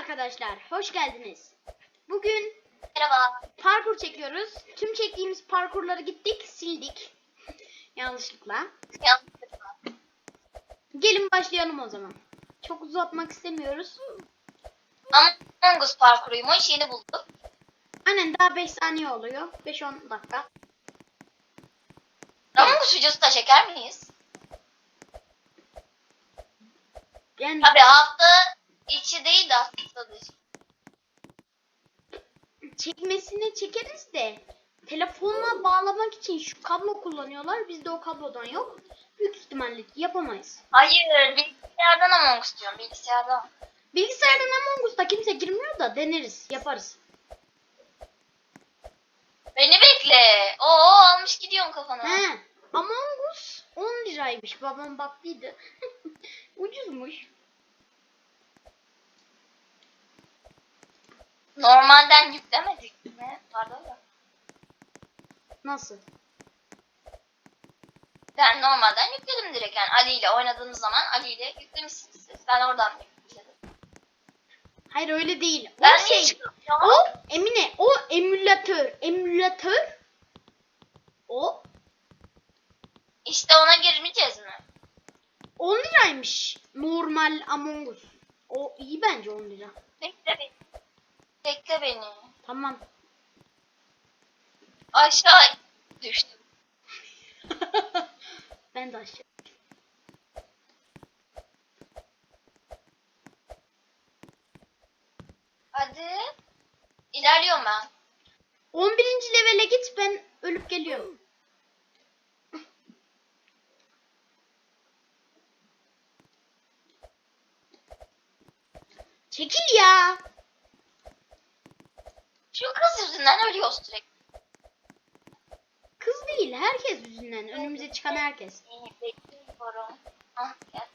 arkadaşlar, hoş geldiniz. Bugün Merhaba. parkur çekiyoruz. Tüm çektiğimiz parkurları gittik, sildik. Yanlışlıkla. Yanlışlıkla. Gelin başlayalım o zaman. Çok uzatmak istemiyoruz. Among parkuruymuş. Yeni bulduk. Aynen daha 5 saniye oluyor. 5-10 dakika. Among Us videosu da çeker miyiz? Yani Tabii hafta içi değil de hafta dışı. çekmesini çekeriz de telefonla bağlamak için şu kablo kullanıyorlar. Bizde o kablodan yok. Büyük ihtimalle yapamayız. Hayır. Bilgisayardan Among Us diyorum. Bilgisayardan. Bilgisayardan Among Us'ta kimse girmiyor da deneriz, yaparız. Beni bekle. Oo almış gidiyorsun kafana. He. Among Us 10 liraymış. Babam baktıydı. Ucuzmuş. Normalden yüklemedik mi? Pardon da. Nasıl? Ben normalden yükledim direkt. Yani Ali ile oynadığımız zaman Ali ile yüklemişsiniz siz. Ben oradan yükledim. Hayır öyle değil. O Ben şey. ya? O Emine o emülatör. Emülatör. O İşte ona girmeyeceğiz mi? 10 liraymış. Normal Among Us. O iyi bence 10 lira. Bekle beni. Bekle beni. Tamam. Aşağı düştüm. ben de aşağı. Hadi. İlerliyorum ben. 11. levele git ben ölüp geliyorum. Çekil ya. Şu kız yüzünden ölüyoruz sürekli. Kız değil herkes yüzünden. Önümüze çıkan herkes. İyi bekliyorum. Ah gel.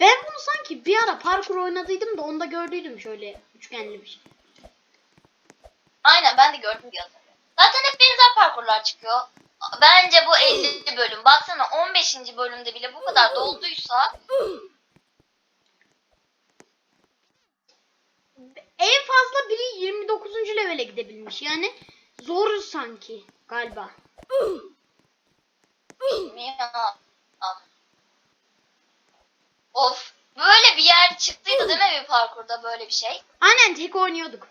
Ben bunu sanki bir ara parkur oynadıydım da onda gördüydüm şöyle üçgenli bir şey. Aynen ben de gördüm bir hatırlıyorum. Zaten hep benzer parkurlar çıkıyor. Bence bu 50 bölüm. Baksana 15. bölümde bile bu kadar dolduysa En fazla biri 29. levele gidebilmiş. Yani zor sanki galiba. Of. Böyle bir yer çıktıydı değil mi bir parkurda böyle bir şey? Aynen tek oynuyorduk.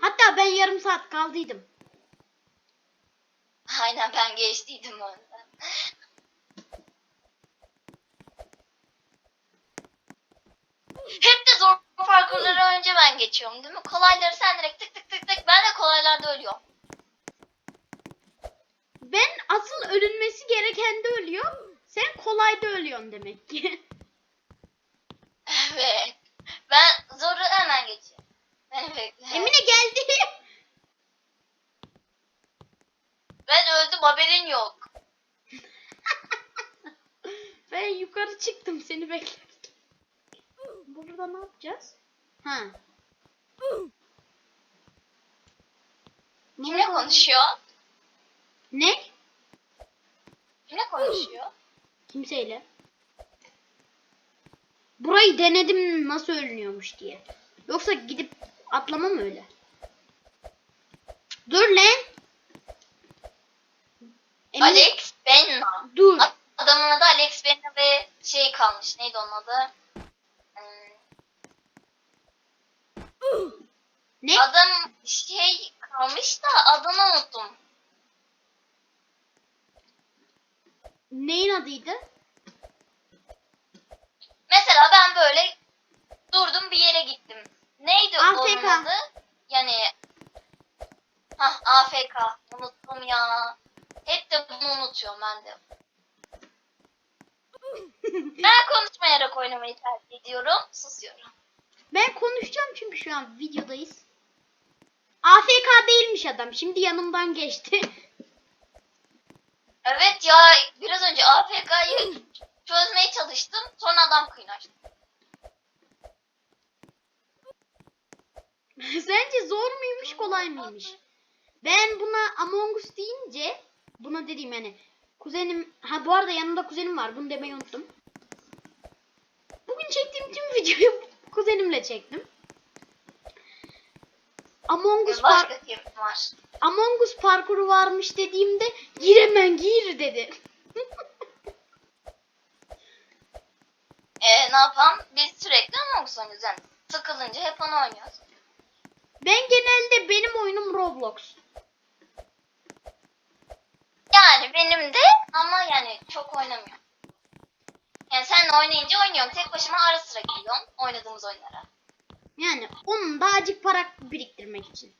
Hatta ben yarım saat kaldıydım. Aynen ben geçtiydim önden. Hep de zor parkurları önce ben geçiyorum değil mi? Kolayları sen direkt tık tık tık tık. Ben de kolaylarda ölüyorum. Ben asıl ölünmesi gereken de ölüyor. Sen kolayda ölüyorsun demek ki. Evet. Ben zoru hemen geçiyorum. Bekle. Emine geldi. Ben öldüm haberin yok. Ben yukarı çıktım seni beklerken. Burada ne yapacağız? Ha. Kimle konuşuyor? Ne? Kimle konuşuyor? Kimseyle. Burayı denedim nasıl ölünüyormuş diye. Yoksa gidip atlamam öyle. Dur lan. Alex Benna. dur. Adamın adı Alex Benna ve şey kalmış. Neydi onun adı? Hmm, Ne? Adam şey kalmış da adını unuttum. Neyin adıydı? Mesela ben böyle durdum bir yere gittim. Neydi AFK. onun adı? Yani Hah AFK. Unuttum ya. Hep de bunu unutuyorum ben de. ben konuşmayarak oynamayı tercih ediyorum. Susuyorum. Ben konuşacağım çünkü şu an videodayız. AFK değilmiş adam. Şimdi yanımdan geçti. Evet ya biraz önce zor muymuş kolay mıymış? Ben buna Among Us deyince buna dediğim yani kuzenim ha bu arada yanımda kuzenim var bunu demeyi unuttum. Bugün çektiğim tüm videoyu kuzenimle çektim. Among Us, par- var? Among Us parkuru varmış dediğimde gir hemen gir dedi. Ee, ne yapalım? Biz sürekli Among Us oynuyoruz yani. Sıkılınca hep onu oynuyoruz. Ben genelde benim oyunum Roblox. Yani benim de ama yani çok oynamıyorum. Yani seninle oynayınca oynuyorum. Tek başıma ara sıra giriyorum oynadığımız oyunlara. Yani onun da acık para biriktirmek için.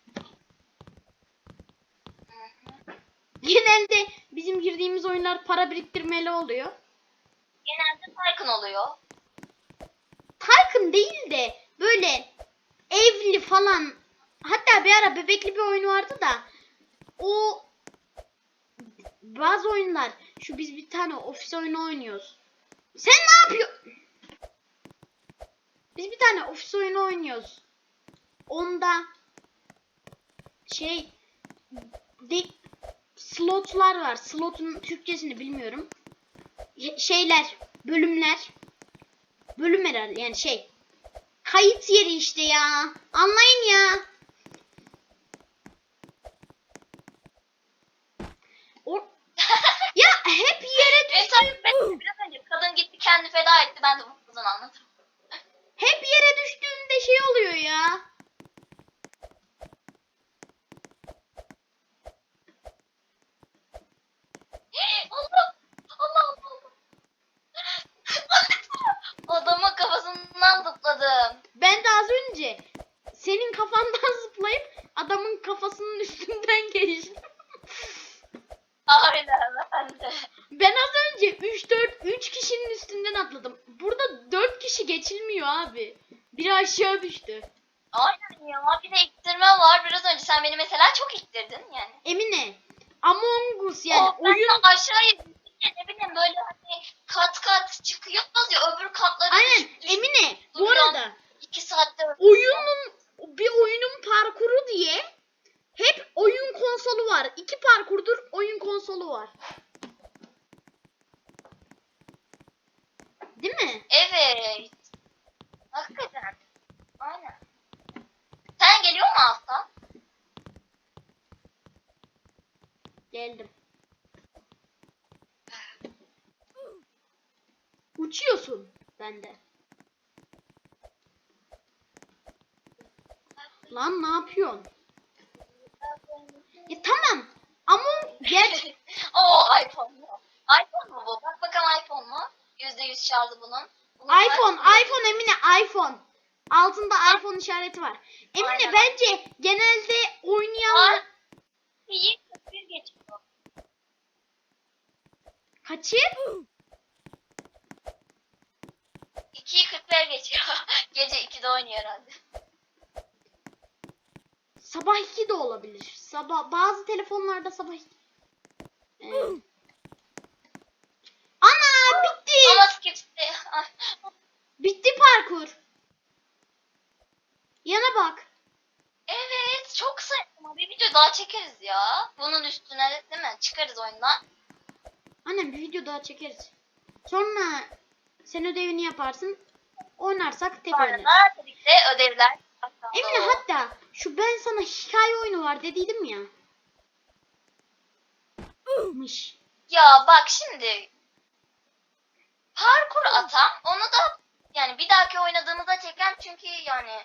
Genelde bizim girdiğimiz oyunlar para biriktirmeli oluyor. Genelde Tycoon oluyor. Tycoon değil de böyle evli falan. Hatta bir ara bebekli bir oyun vardı da o bazı oyunlar şu biz bir tane ofis oyunu oynuyoruz. Sen ne yapıyorsun? Biz bir tane ofis oyunu oynuyoruz. Onda şey de, slotlar var. Slotun Türkçesini bilmiyorum. Şeyler, bölümler. Bölüm herhalde yani şey. Kayıt yeri işte ya. Anlayın ya. O... ya hep yere E sen ben biraz önce kadın gitti kendi feda etti. Ben de bu kızın anlatırım. hep yere düştüğünde şey oluyor ya. Allah! Allah Allah! Adamın kafasından zıpladım. Ben de az önce senin kafandan zıplayıp adamın kafasının üstünden geçtim. Aynen ben de. Ben az önce 3 4 3 kişinin üstünden atladım. Burada 4 kişi geçilmiyor abi. Biri aşağı düştü. Aynen ya. Bir de iktirme var. Biraz önce sen beni mesela çok iktirdin yani. Emine Us yani ben oyun de aşağıya ne bileyim böyle hani kat kat çıkıyoruz ya öbür katlara Aynen düş- Emine bu arada iki saatte oyunun bir oyunun parkuru diye hep oyun konsolu var. İki parkurdur oyun konsolu var. Değil mi? Evet. Hakikaten. Aynen. Sen geliyor mu Aslan? Geldim. Uçuyorsun bende. Lan ne yapıyorsun? Ya tamam. Ama gel Oo iPhone mu? iPhone mu bu? Bak bakalım iPhone mu? %100 şarjı bunun. Bunun iPhone, var. iPhone Emine iPhone. Altında iPhone işareti var. Emine Aynen. bence genelde oynayan Var. İyi 41 geçiyor. kaçı? 2'yi 41 geçiyor. Gece 2'de oynuyor herhalde. Sabah 2 de olabilir. Sabah bazı telefonlarda sabah 2. Ee. Ana bitti. Ama skipsti. Bitti parkur. Yana bak. evet çok saçma. Bir video daha çekeriz ya. Bunun üstüne değil mi? Çıkarız oyundan. Annem bir video daha çekeriz. Sonra sen ödevini yaparsın. Oynarsak tek Sonra oynarız. da birlikte ödevler. Emine hatta şu ben sana hikaye oyunu var dediydim ya. Mış. Ya bak şimdi parkur atan onu da yani bir dahaki oynadığımızda çeken çünkü yani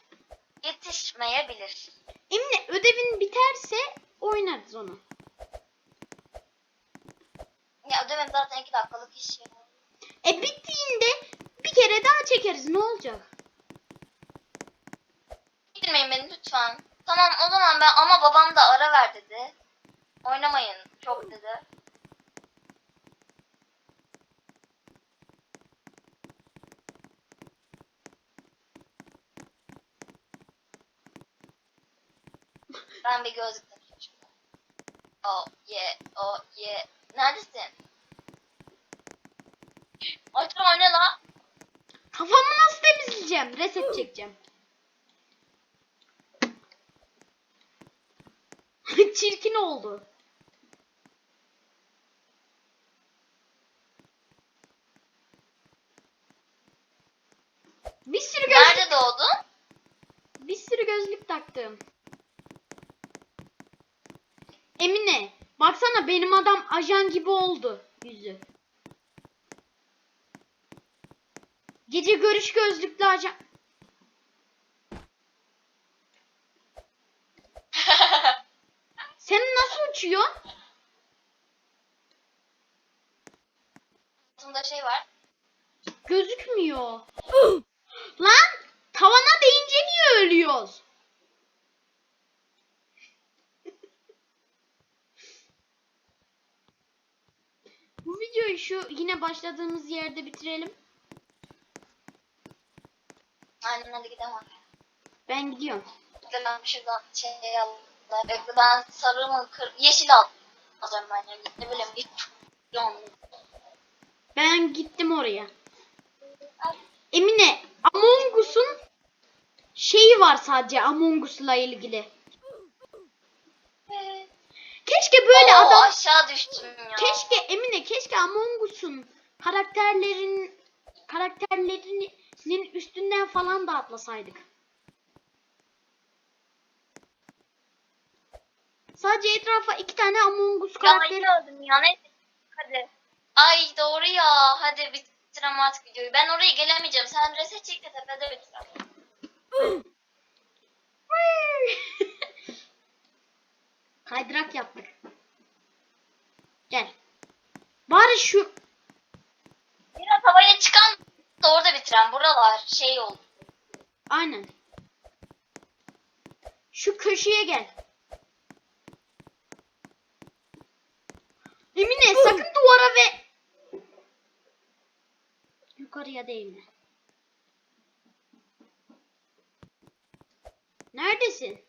yetişmeyebilir. Emine ödevin biterse oynarız onu. Ya ödevim zaten 2 dakikalık iş. ya. E bittiğinde bir kere daha çekeriz ne olacak? Gitmeyin beni lütfen. Tamam o zaman ben ama babam da ara ver dedi. Oynamayın çok dedi. Ben bir gözlük takayım şimdi. Oh yeah, oh yeah. Neredesin? Otur oyna la. Kafamı nasıl temizleyeceğim? Reset çekeceğim. Çirkin oldu. Bir sürü gözlük, Nerede doğdun? bir sürü gözlük taktım. Emine, baksana benim adam ajan gibi oldu yüzü. Gece görüş gözlüklü ajan. Sen nasıl uçuyorsun? Altında şey var. Gözükmüyor. Lan tavana değince niye ölüyoruz? Bu videoyu şu yine başladığımız yerde bitirelim. Aynen hadi gidelim. Ben gidiyorum. Ben şuradan şey alayım. Bekle ben sarı mı kır yeşil al. Alacağım ben yani. Ne bileyim git. Ben gittim oraya. Emine Among Us'un şeyi var sadece Among Us'la ilgili. Keşke böyle Oo, adam aşağı düştüm ya. Keşke Emine keşke Among Us'un karakterlerin karakterlerinin üstünden falan da atlasaydık. Sadece etrafa iki tane Among Us Ya karakteri. öldüm ya neyse. Hadi. Ay doğru ya. Hadi bitirelim artık videoyu. Ben oraya gelemeyeceğim. Sen reset çek de tepede bitirelim. Kaydırak yaptık. Gel. Bari şu da orada bitiren. Buralar şey oldu. aynen. Şu köşeye gel. Emine sakın duvara ve yukarıya değme. Neredesin?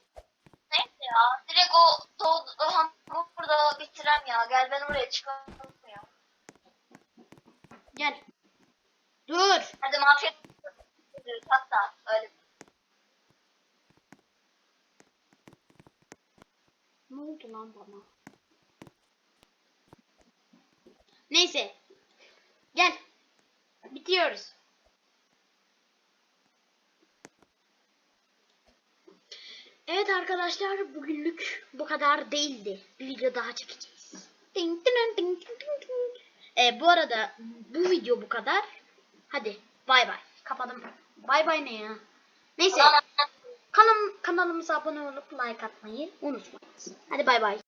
Neyse ya. Direkt o bu burada bitirem ya. Gel ben oraya çıkalım ya. Gel. Dur. Hadi mafya hatta öyle. Ne oldu lan bana? Neyse. Gel. Bitiyoruz. Evet arkadaşlar bugünlük bu kadar değildi. Bir video daha çekeceğiz. Ding, ding, ding, ding, ding. Ee, bu arada bu video bu kadar. Hadi bay bay. Kapadım. Bay bay ne ya? Neyse. Kanal, kanalımıza abone olup like atmayı unutmayın. Hadi bay bay.